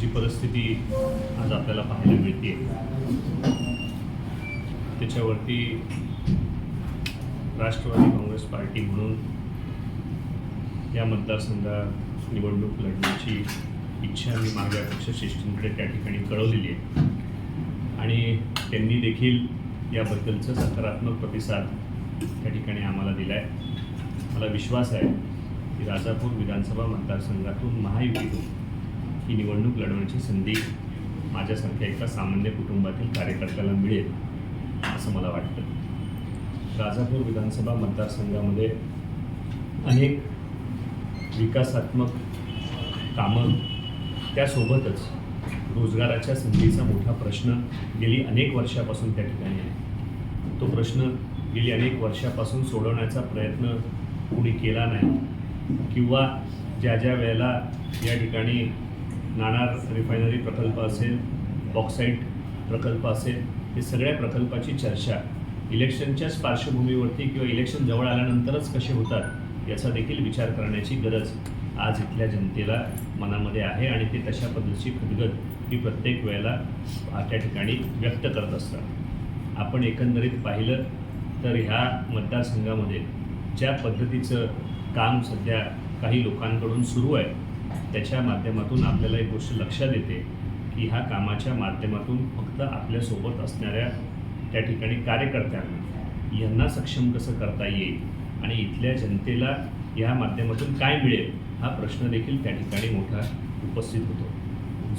जी परिस्थिती आज आपल्याला पाहायला मिळते त्याच्यावरती राष्ट्रवादी काँग्रेस पार्टी म्हणून या मतदारसंघात निवडणूक लढण्याची इच्छा मी माझ्या पक्षश्रेष्ठींकडे त्या ठिकाणी कळवलेली आहे. आणि त्यांनी देखील याबद्दलचा सकारात्मक प्रतिसाद त्या ठिकाणी आम्हाला दिला आहे मला विश्वास आहे की राजापूर विधानसभा मतदारसंघातून महायुतीतून ही निवडणूक लढवण्याची संधी माझ्यासारख्या एका सामान्य कुटुंबातील कार्यकर्त्याला मिळेल असं मला वाटतं. राजापूर विधानसभा मतदारसंघामध्ये अनेक विकासात्मक कामं त्यासोबतच रोजगाराच्या संधीचा मोठा प्रश्न गेली अनेक वर्षापासून त्या ठिकाणी आहे. तो प्रश्न गेली अनेक वर्षापासून सोडवण्याचा प्रयत्न कुणी केला नाही किंवा ज्या ज्या वेळेला या ठिकाणी नाणार रिफायनरी प्रकल्प असेल बॉक्साईट प्रकल्प असेल हे सगळ्या प्रकल्पाची चर्चा. इलेक्शनच्याच पार्श्वभूमीवरती किंवा इलेक्शन जवळ आल्यानंतरच कसे होतात याचा देखील विचार करण्याची गरज आज इथल्या जनतेला मनामध्ये आहे आणि ते तशा पद्धतीची खुदगत ही प्रत्येक वेळेला त्या ठिकाणी व्यक्त करत असतात. आपण एकंदरीत पाहिलं तर ह्या मतदारसंघामध्ये ज्या पद्धतीचं काम सध्या काही लोकांकडून सुरू आहे त्याच्या माध्यमातून आपल्याला एक गोष्ट लक्षात येते की ह्या कामाच्या माध्यमातून फक्त आपल्यासोबत असणाऱ्या त्या ठिकाणी कार्यकर्त्यांना यांना सक्षम कसं करता येईल आणि इथल्या जनतेला ह्या माध्यमातून काय मिळेल हा प्रश्न देखील त्या ठिकाणी मोठा उपस्थित होतो.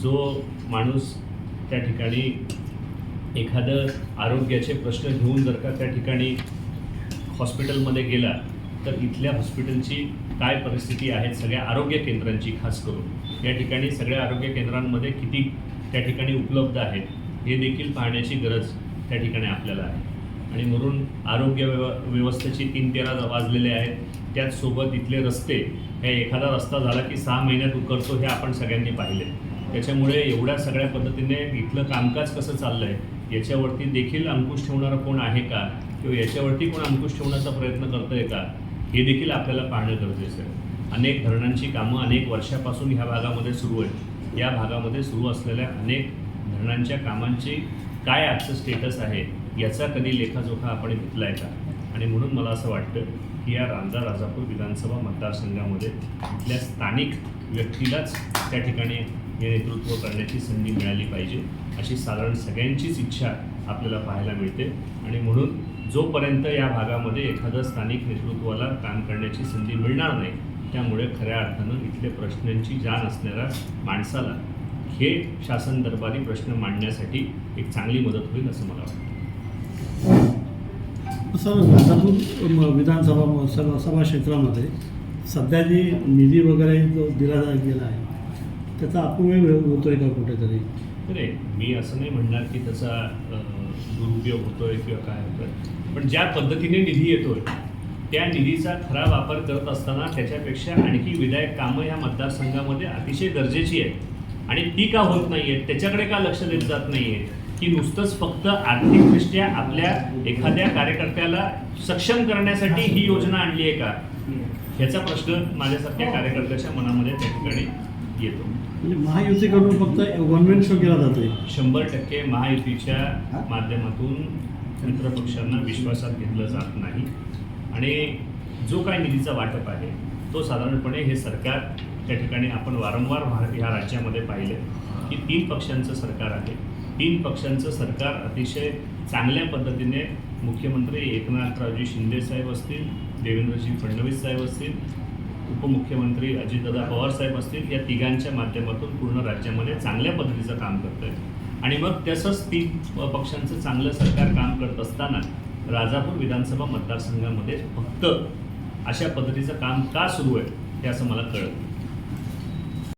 जो माणूस त्या ठिकाणी एखादं आरोग्याचे प्रश्न घेऊन जर का त्या ठिकाणी हॉस्पिटलमध्ये गेला तर इथल्या हॉस्पिटलची काय परिस्थिती आहे सगळ्या आरोग्य केंद्रांची खास करून. या ठिकाणी सगळ्या आरोग्य केंद्रांमध्ये किती त्या ठिकाणी उपलब्ध आहेत हे देखील पाहण्याची गरज त्या ठिकाणी आपल्याला आहे. आणि म्हणून आरोग्य व्यव व्यवस्थेची तीन तेरा वाजलेले आहेत. त्याचसोबत इथले रस्ते हे एखादा रस्ता झाला की सहा महिन्यात उकरतो हे आपण सगळ्यांनी पाहिले. त्याच्यामुळे एवढ्या सगळ्या पद्धतीने इथलं कामकाज कसं चाललं आहे याच्यावरती देखील अंकुश ठेवणारं कोण आहे का? किंवा याच्यावरती कोण अंकुश ठेवण्याचा प्रयत्न करतं आहे का? हे देखील आपल्याला पाहणं गरजेचं आहे. अनेक धरणांची कामं अनेक वर्षापासून ह्या भागामध्ये सुरू आहेत. या भागामध्ये सुरू असलेल्या अनेक धरणांच्या कामांची काय आजचं स्टेटस आहे याचा कधी लेखाजोखा आपण घेतला आहे का? आणि म्हणून मला असं वाटतं की या रांजा राजापूर विधानसभा मतदारसंघामध्ये इथल्या स्थानिक व्यक्तीलाच त्या ठिकाणी हे नेतृत्व करण्याची संधी मिळाली पाहिजे अशी साधारण सगळ्यांचीच इच्छा आपल्याला पाहायला मिळते. आणि म्हणून जोपर्यंत या भागामध्ये एखादं स्थानिक नेतृत्वाला काम करण्याची संधी मिळणार नाही त्यामुळे खऱ्या अर्थानं इथले प्रश्नांची जाण असणाऱ्या माणसाला हे शासन दरबारी प्रश्न मांडण्यासाठी एक चांगली मदत होईल असं मला वाटतं. असं राजापूर विधानसभा म- सभा क्षेत्रामध्ये सध्या जी निधी वगैरे जो दिला गेला आहे त्याचा अपव्यय होतोय का कुठेतरी? नाही मी असं नाही म्हणणार की त्याचा दुरुपयोग होतोय किंवा काय होतोय. पण ज्या पद्धतीने निधी येतोय त्या निधीचा खरा वापर करत असताना त्याच्यापेक्षा आणखी विधायक कामं या मतदारसंघामध्ये अतिशय गरजेची आहेत. आणि ती का होत नाही आहेत त्याच्याकडे का लक्ष दिलं जात नाही आहे की नुसतंच फक्त आर्थिकदृष्ट्या आपल्या एखाद्या कार्यकर्त्याला सक्षम करण्यासाठी ही योजना आणली आहे का? ह्याचा प्रश्न माझ्यासारख्या कार्यकर्त्याच्या मनामध्ये त्या ठिकाणी येतो. म्हणजे महायुतीकडून फक्त वन मॅन शो केला जातोय. शंभर टक्के महायुतीच्या माध्यमातून मित्रपक्षांना विश्वासात घेतलं जात नाही. आणि जो काही निधीचा वाटप आहे तो साधारणपणे हे सरकार त्या ठिकाणी आपण वारंवार ह्या राज्यामध्ये पाहिलं. की तीन पक्षांचं सरकार आहे. तीन पक्षांचं सरकार अतिशय चांगल्या पद्धतीने मुख्यमंत्री एकनाथरावजी शिंदे साहेब असतील देवेंद्रजी फडणवीस साहेब असतील उपमुख्यमंत्री अजितदादा पवार साहेब असतील या तिघांच्या माध्यमातून पूर्ण राज्यामध्ये चांगल्या पद्धतीचं काम करत आहे आणि मग तसंच तीन पक्षांचं चांगलं सरकार काम करत असताना राजापूर विधानसभा मतदारसंघामध्ये फक्त अशा पद्धतीचं काम का सुरू आहे हे असं मला कळत नाही.